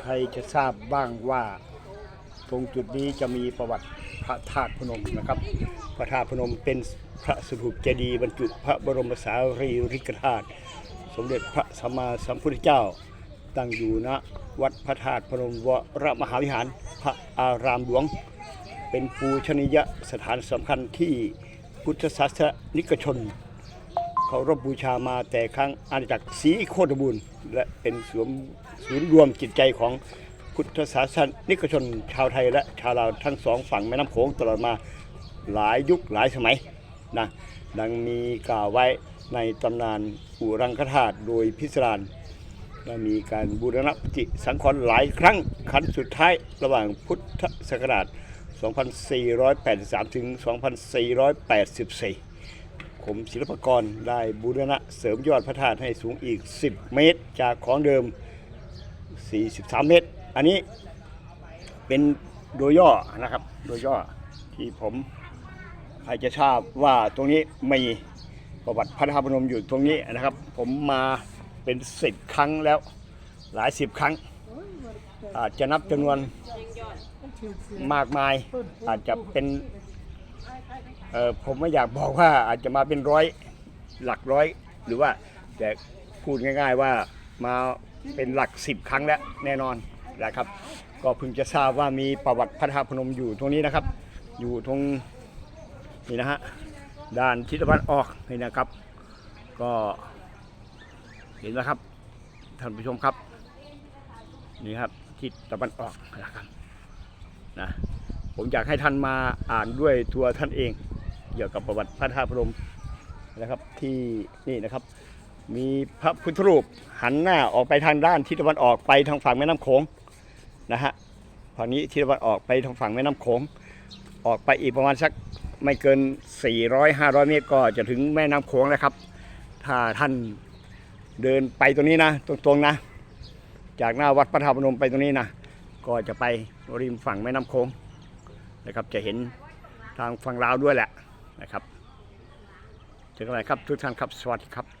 ใครจะทราบบ้างว่าตรงจุดนี้จะมีประวัติพระธาตุพนมนะครับ พระธาตุพนมเป็นพระสถูปเจดีย์บรรจุพระบรมสารีริกธาตุสมเด็จพระสัมมาสัมพุทธเจ้า ตั้งอยู่ณวัดพระธาตุพนมวรมหาวิหารพระอารามหลวง เป็นปูชนียสถานสำคัญที่พุทธศาสนิกชน เคารพบูชามาแต่ครั้งอาณาจักรศรีโคตบูรณ์และเป็นสวมศูนย์รวมจิตใจของพุทธศาสนิกชนชาวไทยและชาวลาวทั้งสองฝั่งแม่น้ำโขงตลอดมาหลายยุคหลายสมัยนะดังมีกล่าวไว้ในตำนานอุรังคธาตุโดยพิสดารและมีการบูรณะปฏิสังขรณ์หลายครั้งครั้งสุดท้ายระหว่างพุทธศักราช 2483 ถึง 2484 กรมศิลปากรได้บูรณะเสริมยอดพระธาตุให้สูงอีก 10 เมตร จากของเดิม 43 เมตร อันนี้เป็นโดยย่อนะครับ โดยย่อที่ผมใครจะทราบว่าตรงนี้มีประวัติพระธาตุพนมอยู่ตรงนี้นะครับ ผมมาเป็นสิบครั้งแล้วหลายสิบครั้ง อาจจะนับจำนวนมากมาย อาจจะเป็น เออผมไม่อยากบอกว่าอาจจะมาเป็นร้อยหลักร้อย หรือว่าแต่พูดง่าย ๆว่ามาเป็นหลักสิบครั้งแล้วแน่นอนนะครับ ก็เพิ่งจะทราบว่ามีประวัติพระธาตุพนมอยู่ตรงนี้นะครับ อยู่ตรงนี่นะฮะด้านทิศตะวันออกนี่นะครับ ก็เห็นแล้วครับท่านผู้ชมครับนี่ครับทิศตะวันออกนะครับนะผมอยากให้ท่านมาอ่านด้วยตัวท่านเอง เกี่ยวกับประวัติพระธาตุพนมนะครับที่นี่นะครับ มีพระพุทธรูปหันหน้าออกไปทางด้านทิศตะวันออกไปทางฝั่งแม่น้ำโขงนะฮะฝั่งนี้ทิศตะวันออกไปทางฝั่งแม่น้ำโขงออกไปอีกประมาณสักไม่เกิน 400-500 เมตรก็จะถึงแม่น้ำโขงแล้วครับ ถ้าท่านเดินไปตรงนี้นะ ตรงๆนะ จากหน้าวัดพระธาตุพนมไปตรงนี้นะ ก็จะไปริมฝั่งแม่น้ำโขงนะครับ จะเห็นทางฝั่งลาวด้วยแหละ นะครับเจอกันใหม่ครับทุกท่านครับสวัสดีครับ